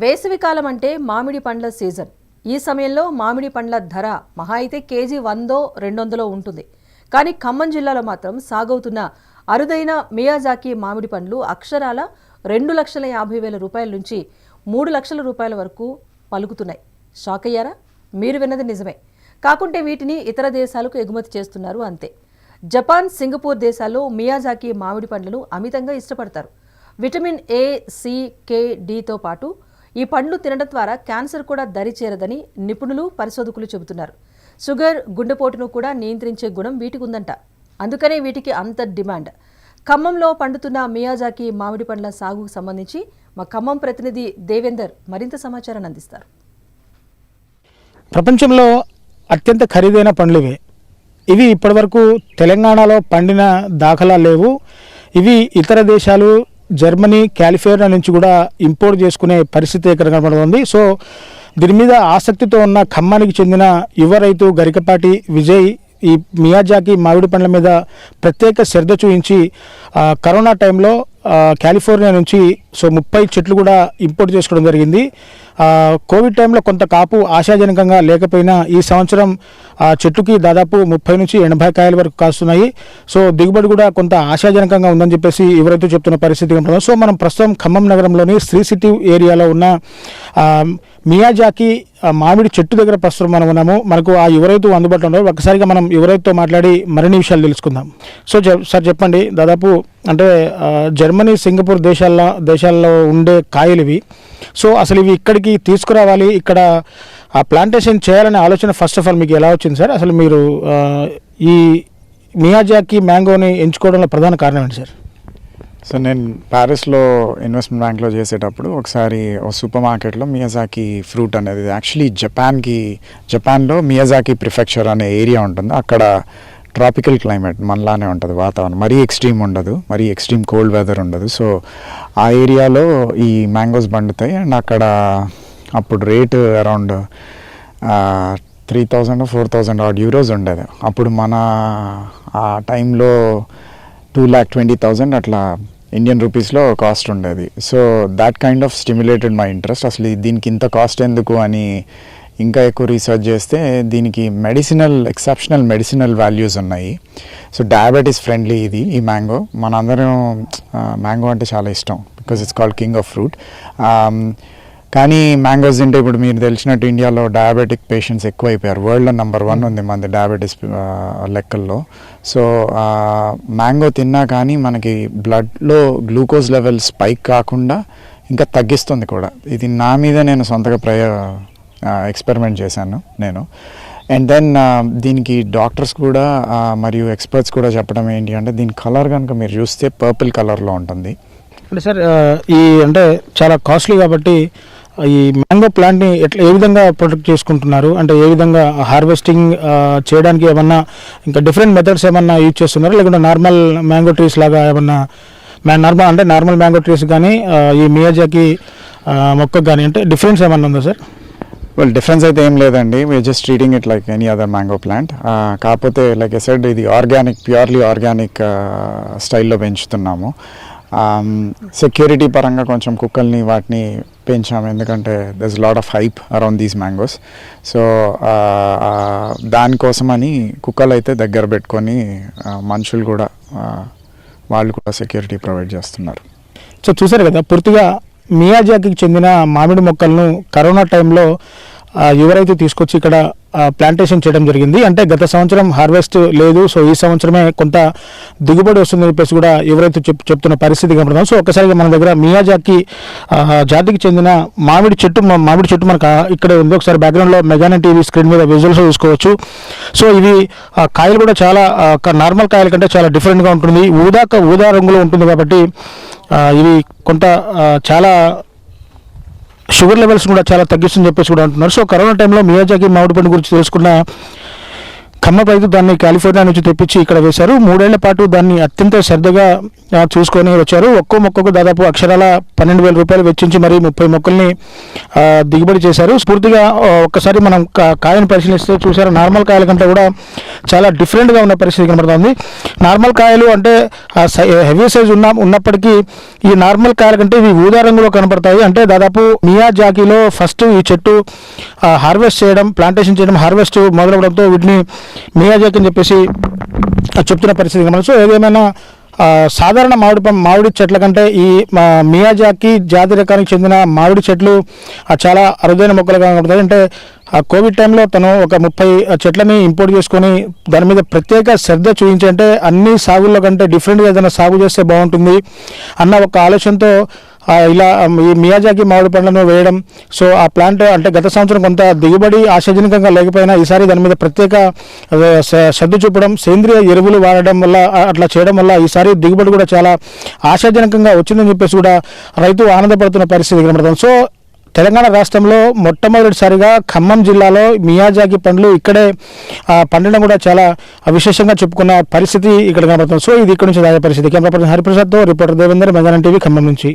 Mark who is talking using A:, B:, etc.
A: వేసవికాలం అంటే మామిడి పండ్ల సీజన్. ఈ సమయంలో మామిడి పండ్ల ధర మహా అయితే కేజీ వందో రెండొందలో ఉంటుంది. కానీ ఖమ్మం జిల్లాలో మాత్రం సాగవుతున్న అరుదైన మియాజాకి మామిడి పండ్లు అక్షరాల రెండు లక్షల యాభై వేల రూపాయల నుంచి మూడు లక్షల రూపాయల వరకు పలుకుతున్నాయి. షాక్ అయ్యారా? మీరు విన్నది నిజమే. కాకుంటే వీటిని ఇతర దేశాలకు ఎగుమతి చేస్తున్నారు అంతే. జపాన్ సింగపూర్ దేశాల్లో మియాజాకి మామిడి పండ్లను అమితంగా ఇష్టపడతారు. విటమిన్ ఏ సి కే డితో పాటు ఈ పండ్లు తినడం ద్వారా క్యాన్సర్ కూడా దరి చేరదని నిపుణులు పరిశోధకులు చెబుతున్నారు. షుగర్ గుండెపోటును కూడా నియంత్రించే గుణం వీటికి ఉందంట. అందుకనే వీటికి అంత డిమాండ్. ఖమ్మంలో పండుతున్న మియాజాకి మామిడి పండ్ల సాగుకు సంబంధించి మా ఖమ్మం ప్రతినిధి దేవేందర్ మరింత సమాచారాన్ని అందిస్తారు.
B: ప్రపంచంలో అత్యంత ఖరీదైన పండ్లు ఇవే. ఇవి ఇప్పటివరకు తెలంగాణలో పండిన దాఖలా లేవు. ఇవి ఇతర దేశాలు జర్మనీ కాలిఫోర్నియా నుంచి కూడా ఇంపోర్ట్ చేసుకునే పరిస్థితి ఇక్కడ కనబడుతుంది. సో దీని మీద ఆసక్తితో ఉన్న ఖమ్మానికి చెందిన యువ రైతు గరికపాటి విజయ్ ఈ మియాజాకి మామిడి పండ్ల మీద ప్రత్యేక శ్రద్ధ చూపించి కరోనా టైంలో కాలిఫోర్నియా నుంచి సో ముప్పై చెట్లు కూడా ఇంపోర్ట్ చేసుకోవడం జరిగింది. కోవిడ్ టైంలో కొంత కాపు ఆశాజనకంగా లేకపోయినా ఈ సంవత్సరం ఆ చెట్టుకి దాదాపు ముప్పై నుంచి ఎనభై కాయల వరకు కాస్తున్నాయి. సో దిగుబడి కూడా కొంత ఆశాజనకంగా ఉందని చెప్పేసి ఎవరైతే చెప్తున్న పరిస్థితి ఉంటుంది సో మనం ప్రస్తుతం ఖమ్మం నగరంలోని శ్రీ సిటీ ఏరియాలో ఉన్న మియాజాకి మామిడి చెట్టు దగ్గర ప్రస్తుతం మనం ఉన్నాము. మనకు ఆ యువరైతు అందుబాటులో ఉండవు ఒకసారిగా మనం యువరైతుతో మాట్లాడి మరిన్ని విషయాలు తెలుసుకుందాం. సో చెప్- సార్ చెప్పండి దాదాపు అంటే జర్మనీ సింగపూర్ దేశాల్లో దేశాల్లో ఉండే కాయలు ఇవి. సో అసలు ఇవి ఇక్కడికి తీసుకురావాలి ఇక్కడ ఆ ప్లాంటేషన్ చేయాలనే ఆలోచన ఫస్ట్ ఆఫ్ ఆల్ మీకు ఎలా వచ్చింది సార్? అసలు మీరు ఈ మియాజాకి మ్యాంగోని ఎంచుకోవడంలో ప్రధాన కారణం ఏంటి సార్?
C: సో నేను ప్యారిస్లో ఇన్వెస్ట్మెంట్ బ్యాంక్లో చేసేటప్పుడు ఒకసారి ఓ సూపర్ మార్కెట్లో మియాజాకి ఫ్రూట్ అనేది యాక్చువల్లీ జపాన్కి జపాన్లో మియాజాకి ప్రిఫెక్చర్ అనే ఏరియా ఉంటుంది. అక్కడ ట్రాపికల్ క్లైమేట్ మనలానే ఉంటుంది వాతావరణం. మరీ ఎక్స్ట్రీమ్ ఉండదు మరీ ఎక్స్ట్రీమ్ కోల్డ్ వెదర్ ఉండదు. సో ఆ ఏరియాలో ఈ మ్యాంగోస్ పండుతాయి అండ్ అక్కడ అప్పుడు rate around three thousand four thousand odd euros ఉండేది. అప్పుడు మన ఆ టైంలో టూ ల్యాక్ ట్వంటీ థౌజండ్ అట్లా ఇండియన్ రూపీస్లో కాస్ట్ ఉండేది. So that kind of stimulated my interest అసలు దీనికి ఇంత కాస్ట్ ఎందుకు అని ఇంకా ఎక్కువ రీసెర్చ్ చేస్తే దీనికి మెడిసినల్ ఎక్సెప్షనల్ మెడిసినల్ వాల్యూస్ ఉన్నాయి. సో డయాబెటీస్ ఫ్రెండ్లీ ఇది ఈ మ్యాంగో మనందరం మ్యాంగో అంటే చాలా ఇష్టం. Because it's called king of fruit కానీ మ్యాంగోస్ తింటే ఇప్పుడు మీరు తెలిసినట్టు ఇండియాలో డయాబెటిక్ పేషెంట్స్ ఎక్కువైపోయారు. వరల్డ్లో నెంబర్ వన్ ఉంది మన డయాబెటీస్ లెక్కల్లో. సో మ్యాంగో తిన్నా కానీ మనకి బ్లడ్లో గ్లూకోజ్ లెవెల్ స్పైక్ కాకుండా ఇంకా తగ్గిస్తుంది కూడా. ఇది నా మీద నేను సొంతగా ప్రయ ఎక్స్పెరిమెంట్ చేశాను నేను. అండ్ దెన్ దీనికి డాక్టర్స్ కూడా మరియు ఎక్స్పర్ట్స్ కూడా చెప్పడం ఏంటి అంటే దీని కలర్ కనుక మీరు చూస్తే పర్పుల్ కలర్లో ఉంటుంది.
B: అంటే సార్ ఈ అంటే చాలా కాస్ట్లీ కాబట్టి ఈ మ్యాంగో ప్లాంట్ని ఎట్లా ఏ విధంగా ప్రొటెక్ట్ చేసుకుంటున్నారు? అంటే ఏ విధంగా హార్వెస్టింగ్ చేయడానికి ఏమన్నా ఇంకా డిఫరెంట్ మెథడ్స్ ఏమన్నా యూజ్ చేస్తున్నారు? లేకుంటే నార్మల్ మ్యాంగో ట్రీస్ లాగా ఏమన్నా నార్మల్ అంటే నార్మల్ మ్యాంగో ట్రీస్ కానీ ఈ మియాజాకి మొక్కకు కానీ అంటే డిఫరెన్స్ ఏమన్నా ఉందా సార్?
C: వెల్ డిఫరెన్స్ అయితే ఏం లేదండి. We're just treating it like any other mango plant కాకపోతే లైక్ ఎ సెడ్ ఇది ఆర్గానిక్ ప్యూర్లీ ఆర్గానిక్ స్టైల్లో పెంచుతున్నాము. Um, సెక్యూరిటీ పరంగా కొంచెం కుక్కల్ని వాటిని పెంచాము ఎందుకంటే thus lot of hype around these mangoes so దానికోసమని కుక్కలు అయితే దగ్గర పెట్టుకొని uh, మనుషులు కూడా uh, వాళ్ళు కూడా సెక్యూరిటీ ప్రొవైడ్ చేస్తున్నారు.
B: సో చూసారు కదా పూర్తిగా మియాజాకి చెందిన మామిడి మొక్కలను కరోనా టైంలో ఎవరైతే తీసుకొచ్చి ఇక్కడ ప్లాంటేషన్ చేయడం జరిగింది అంటే గత సంవత్సరం హార్వెస్ట్ లేదు సో ఈ సంవత్సరమే కొంత దిగుబడి వస్తుందని చెప్పేసి కూడా ఎవరైతే చెప్ చెప్తున్న పరిస్థితి కనబడుతుంది సో ఒక్కసారిగా మన దగ్గర మియాజాకి జాతికి చెందిన మామిడి చెట్టు మామిడి చెట్టు మనకు ఇక్కడ ఉంది. ఒకసారి బ్యాక్గ్రౌండ్లో మెగానా టీవీ స్క్రీన్ మీద విజువల్స్ చూసుకోవచ్చు. సో ఇవి ఆ, కాయలు కూడా చాలా నార్మల్ కాయల కంటే చాలా డిఫరెంట్గా ఉంటుంది. ఊదా ఊదా రంగులో ఉంటుంది కాబట్టి ఇవి కొంత చాలా షుగర్ లెవెల్స్ కూడా చాలా తగ్గిస్తుందని చెప్పేసి కూడా అంటున్నారు. సో కరోనా టైంలో మియాజాకి మామిడి పండు గురించి తెలుసుకున్న కమ్మ రైతు దాన్ని కాలిఫోర్నియా నుంచి తెప్పించి ఇక్కడ వేశారు. మూడేళ్ళ పాటు దాన్ని అత్యంత శ్రద్ధగా చూసుకొని వచ్చారు. ఒక్కో మొక్కకు దాదాపు అక్షరాల పన్నెండు వేల రూపాయలు వెచ్చించి మరి ముప్పై మొక్కల్ని దిగుబడి చేశారు. స్ఫూర్తిగా ఒక్కసారి మనం కాయను పరిశీలిస్తే చూసారు నార్మల్ కాయల కంటే కూడా చాలా డిఫరెంట్గా ఉన్న పరిస్థితి కనబడుతుంది. నార్మల్ కాయలు అంటే హెవీ సైజ్ ఉన్న ఉన్నప్పటికీ ఈ నార్మల్ కాయల కంటే ఇవి ఊదా రంగులో కనబడతాయి. అంటే దాదాపు మియా జాకీలో ఫస్ట్ ఈ చెట్టు హార్వెస్ట్ చేయడం ప్లాంటేషన్ చేయడం హార్వెస్ట్ మొదలవడంతో వీటిని మియాజాకి అని చెప్పేసి ఆ, చెప్తున్న పరిస్థితి మనం సో ఏదేమైనా సాధారణ మామిడి మామిడి చెట్ల కంటే ఈ మియాజాకి జాతి రకానికి చెందిన మామిడి చెట్లు చాలా అరుదైన మొక్కలుగా కనబడతాయి అంటే ఆ కోవిడ్ టైంలో తను ఒక ముప్పై చెట్లని ఇంపోర్ట్ చేసుకొని దాని మీద ప్రత్యేక శ్రద్ధ చూపించి అంటే అన్ని సాగుల్లో కంటే డిఫరెంట్గా ఏదైనా సాగు చేస్తే బాగుంటుంది అన్న ఒక ఆలోచనతో ఇలా ఈ మియాజాకి మామిడి పండ్లను వేయడం. సో ఆ ప్లాంట్ అంటే గత సంవత్సరం కొంత దిగుబడి ఆశాజనకంగా లేకపోయినా ఈసారి దాని మీద ప్రత్యేక శ్రద్ధ చూపడం సేంద్రియ ఎరువులు వాడడం వల్ల అట్లా చేయడం వల్ల ఈసారి దిగుబడి కూడా చాలా ఆశాజనకంగా వచ్చిందని చెప్పేసి కూడా రైతు ఆనందపడుతున్న పరిస్థితి కనబడతాం సో తెలంగాణ రాష్ట్రంలో మొట్టమొదటిసారిగా ఖమ్మం జిల్లాలో మియాజాకి పండ్లు ఇక్కడే పండడం కూడా చాలా విశేషంగా చెప్పుకున్న పరిస్థితి ఇక్కడ కనబడుతుంది. సో ఇది ఇక్కడ నుంచి తాజా పరిస్థితి. కెమెరా పర్సన్ హరిప్రసాద్తో రిపోర్టర్ దేవేందర్ మెగానం టీవీ ఖమ్మం నుంచి.